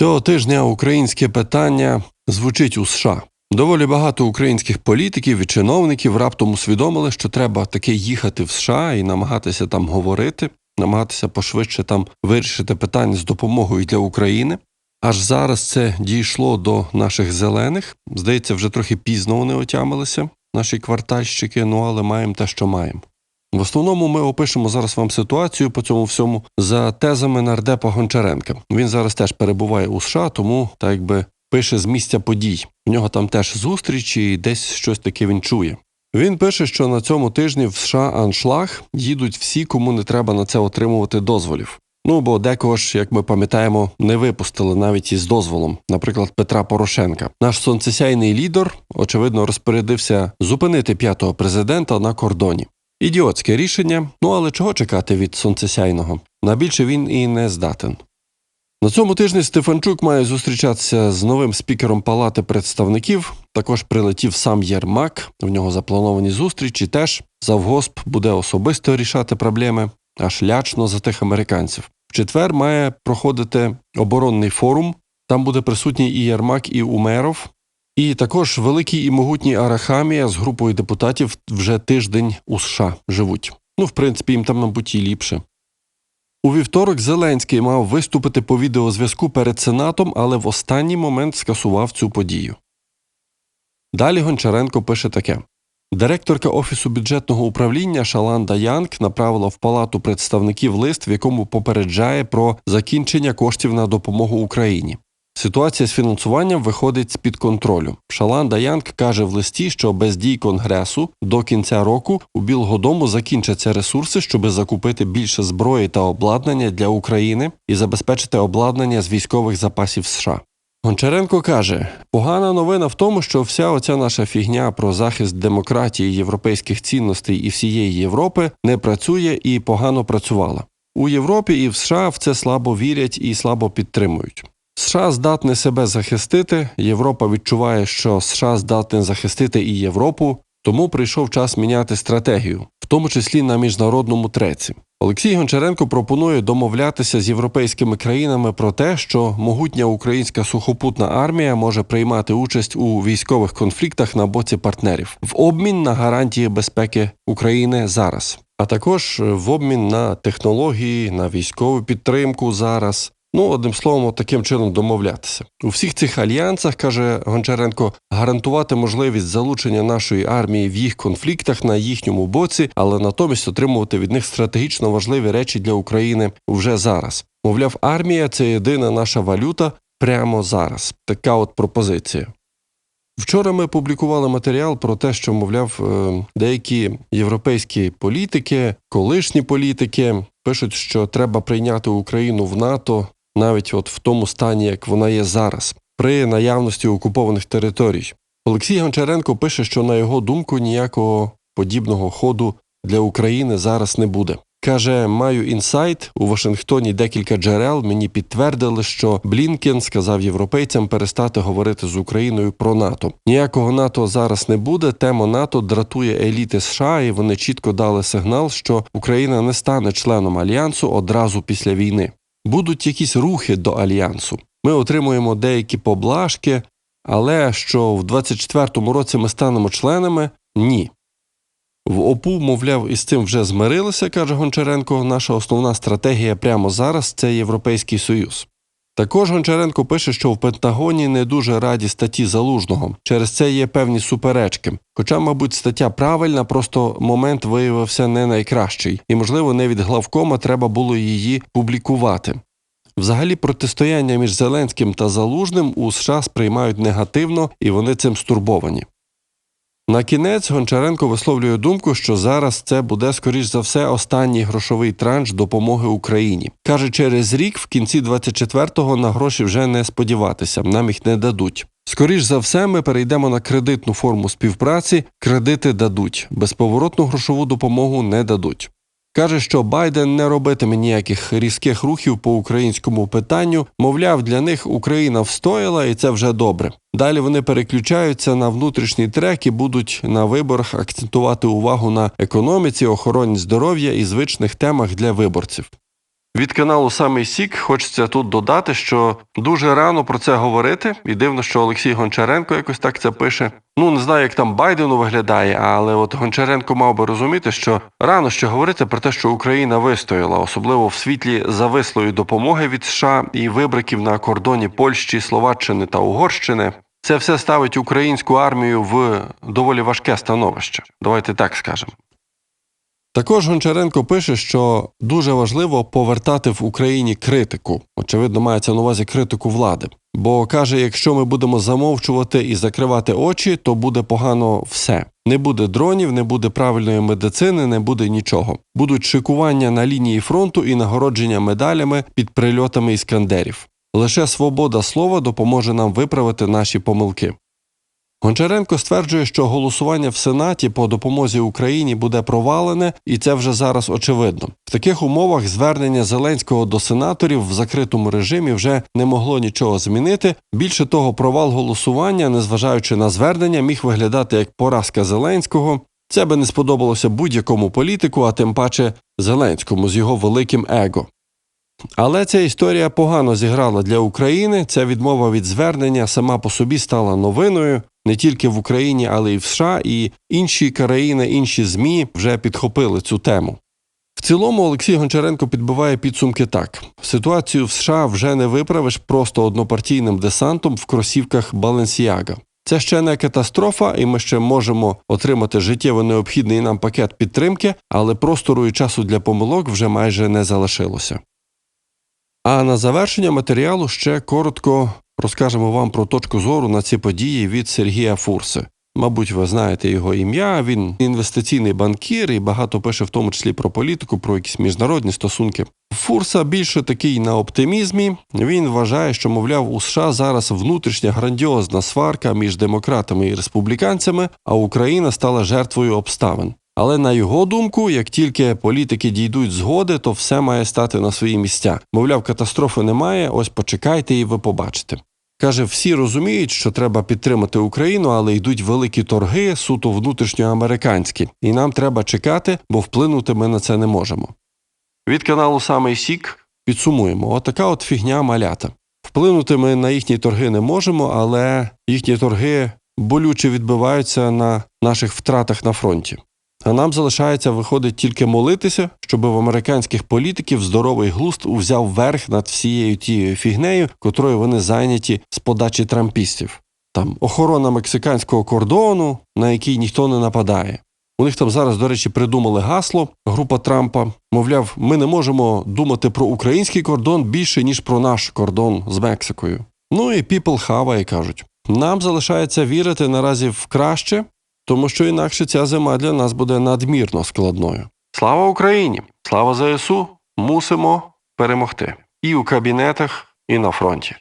Цього тижня українське питання звучить у США. Доволі багато українських політиків і чиновників раптом усвідомили, що треба таки їхати в США і намагатися там говорити, намагатися пошвидше там вирішити питання з допомогою для України. Аж зараз це дійшло до наших зелених. Здається, вже трохи пізно вони отямилися, наші квартальщики, ну але маємо те, що маємо. В основному ми опишемо зараз вам ситуацію по цьому всьому за тезами нардепа Гончаренка. Він зараз теж перебуває у США, тому так якби пише з місця подій. У нього там теж зустрічі, і десь щось таке він чує. Він пише, що на цьому тижні в США аншлаг їдуть всі, кому не треба на це отримувати дозволів. Ну бо декого ж, як ми пам'ятаємо, не випустили навіть із дозволом, наприклад, Петра Порошенка. Наш сонцесяйний лідер, очевидно, розпорядився зупинити п'ятого президента на кордоні. Ідіотське рішення, ну але чого чекати від сонцесяйного? На більше він і не здатен. На цьому тижні Стефанчук має зустрічатися з новим спікером Палати представників. Також прилетів сам Єрмак. В нього заплановані зустрічі. Теж завгосп буде особисто рішати проблеми, аж лячно за тих американців. В четвер має проходити оборонний форум. Там буде присутній і Єрмак, і Умеров. І також великий і могутній Арахамія з групою депутатів вже тиждень у США живуть. Ну, в принципі, їм там, мабуть, і ліпше. У вівторок Зеленський мав виступити по відеозв'язку перед Сенатом, але в останній момент скасував цю подію. Далі Гончаренко пише таке. Директорка Офісу бюджетного управління Шаланда Янг направила в палату представників лист, в якому попереджає про закінчення коштів на допомогу Україні. Ситуація з фінансуванням виходить з під контролю. Шаланда Янг каже в листі, що без дій конгресу до кінця року у Білого Дому закінчаться ресурси, щоб закупити більше зброї та обладнання для України і забезпечити обладнання з військових запасів США. Гончаренко каже: погана новина в тому, що вся оця наша фігня про захист демократії, європейських цінностей і всієї Європи не працює і погано працювала. У Європі і в США в це слабо вірять і слабо підтримують. США здатне себе захистити. Європа відчуває, що США здатне захистити і Європу, тому прийшов час міняти стратегію, в тому числі на міжнародному треці. Олексій Гончаренко пропонує домовлятися з європейськими країнами про те, що могутня українська сухопутна армія може приймати участь у військових конфліктах на боці партнерів в обмін на гарантії безпеки України зараз, а також в обмін на технології, на військову підтримку зараз. Ну, одним словом, таким чином домовлятися у всіх цих альянсах, каже Гончаренко, гарантувати можливість залучення нашої армії в їх конфліктах на їхньому боці, але натомість отримувати від них стратегічно важливі речі для України вже зараз. Мовляв, армія це єдина наша валюта прямо зараз. Така от пропозиція. Вчора ми публікували матеріал про те, що, мовляв, е, деякі європейські політики, колишні політики пишуть, що треба прийняти Україну в НАТО навіть от в тому стані, як вона є зараз, при наявності окупованих територій. Олексій Гончаренко пише, що на його думку ніякого подібного ходу для України зараз не буде. Каже, маю інсайт у Вашингтоні декілька джерел мені підтвердили, що Блінкен сказав європейцям перестати говорити з Україною про НАТО. Ніякого НАТО зараз не буде. Тема НАТО дратує еліти США, і вони чітко дали сигнал, що Україна не стане членом альянсу одразу після війни. Будуть якісь рухи до альянсу. Ми отримуємо деякі поблажки, але що в 24-му році ми станемо членами ні. В ОПУ, мовляв, із цим вже змирилися, каже Гончаренко. Наша основна стратегія прямо зараз це Європейський Союз. Також Гончаренко пише, що в Пентагоні не дуже раді статті залужного. Через це є певні суперечки. Хоча, мабуть, стаття правильна, просто момент виявився не найкращий, і, можливо, не від главкома треба було її публікувати. Взагалі, протистояння між Зеленським та Залужним у США сприймають негативно і вони цим стурбовані. На кінець Гончаренко висловлює думку, що зараз це буде, скоріш за все, останній грошовий транш допомоги Україні. Каже, через рік, в кінці 24-го, на гроші вже не сподіватися, нам їх не дадуть. Скоріш за все, ми перейдемо на кредитну форму співпраці, кредити дадуть, безповоротну грошову допомогу не дадуть. Каже, що Байден не робитиме ніяких різких рухів по українському питанню. Мовляв, для них Україна встояла, і це вже добре. Далі вони переключаються на внутрішній трек і будуть на виборах акцентувати увагу на економіці, охороні здоров'я і звичних темах для виборців. Від каналу Самий Сік хочеться тут додати, що дуже рано про це говорити, і дивно, що Олексій Гончаренко якось так це пише. Ну не знаю, як там Байдену виглядає, але от Гончаренко мав би розуміти, що рано ще говорити про те, що Україна вистояла, особливо в світлі завислої допомоги від США і вибриків на кордоні Польщі, Словаччини та Угорщини. Це все ставить українську армію в доволі важке становище. Давайте так скажемо. Також Гончаренко пише, що дуже важливо повертати в Україні критику. Очевидно, мається на увазі критику влади. Бо каже, якщо ми будемо замовчувати і закривати очі, то буде погано все. Не буде дронів, не буде правильної медицини, не буде нічого. Будуть шикування на лінії фронту і нагородження медалями під прильотами іскандерів. Лише свобода слова допоможе нам виправити наші помилки. Гончаренко стверджує, що голосування в Сенаті по допомозі Україні буде провалене, і це вже зараз очевидно. В таких умовах звернення Зеленського до сенаторів в закритому режимі вже не могло нічого змінити. Більше того, провал голосування, незважаючи на звернення, міг виглядати як поразка Зеленського. Це би не сподобалося будь-якому політику, а тим паче Зеленському з його великим его. Але ця історія погано зіграла для України. Ця відмова від звернення сама по собі стала новиною не тільки в Україні, але й в США, і інші країни, інші ЗМІ вже підхопили цю тему. В цілому Олексій Гончаренко підбиває підсумки так: ситуацію в США вже не виправиш просто однопартійним десантом в кросівках Баленсіага. Це ще не катастрофа, і ми ще можемо отримати життєво необхідний нам пакет підтримки, але простору і часу для помилок вже майже не залишилося. А на завершення матеріалу ще коротко розкажемо вам про точку зору на ці події від Сергія Фурси. Мабуть, ви знаєте його ім'я. Він інвестиційний банкір і багато пише, в тому числі про політику, про якісь міжнародні стосунки. Фурса більше такий на оптимізмі. Він вважає, що, мовляв, у США зараз внутрішня грандіозна сварка між демократами і республіканцями, а Україна стала жертвою обставин. Але на його думку, як тільки політики дійдуть згоди, то все має стати на свої місця. Мовляв, катастрофи немає. Ось почекайте, і ви побачите. Каже, всі розуміють, що треба підтримати Україну, але йдуть великі торги, суто внутрішньоамериканські, і нам треба чекати, бо вплинути ми на це не можемо. Від каналу Самий Сік підсумуємо: отака от фігня малята. Вплинути ми на їхні торги не можемо, але їхні торги болюче відбиваються на наших втратах на фронті. А нам залишається виходить тільки молитися, щоб в американських політиків здоровий глузд узяв верх над всією тією фігнею, котрою вони зайняті з подачі трампістів. Там охорона мексиканського кордону, на який ніхто не нападає. У них там зараз, до речі, придумали гасло група Трампа. Мовляв, ми не можемо думати про український кордон більше, ніж про наш кордон з Мексикою. Ну і people хаває кажуть. Нам залишається вірити наразі в краще, тому що інакше ця зима для нас буде надмірно складною. Слава Україні! Слава ЗСУ! Мусимо перемогти і у кабінетах, і на фронті.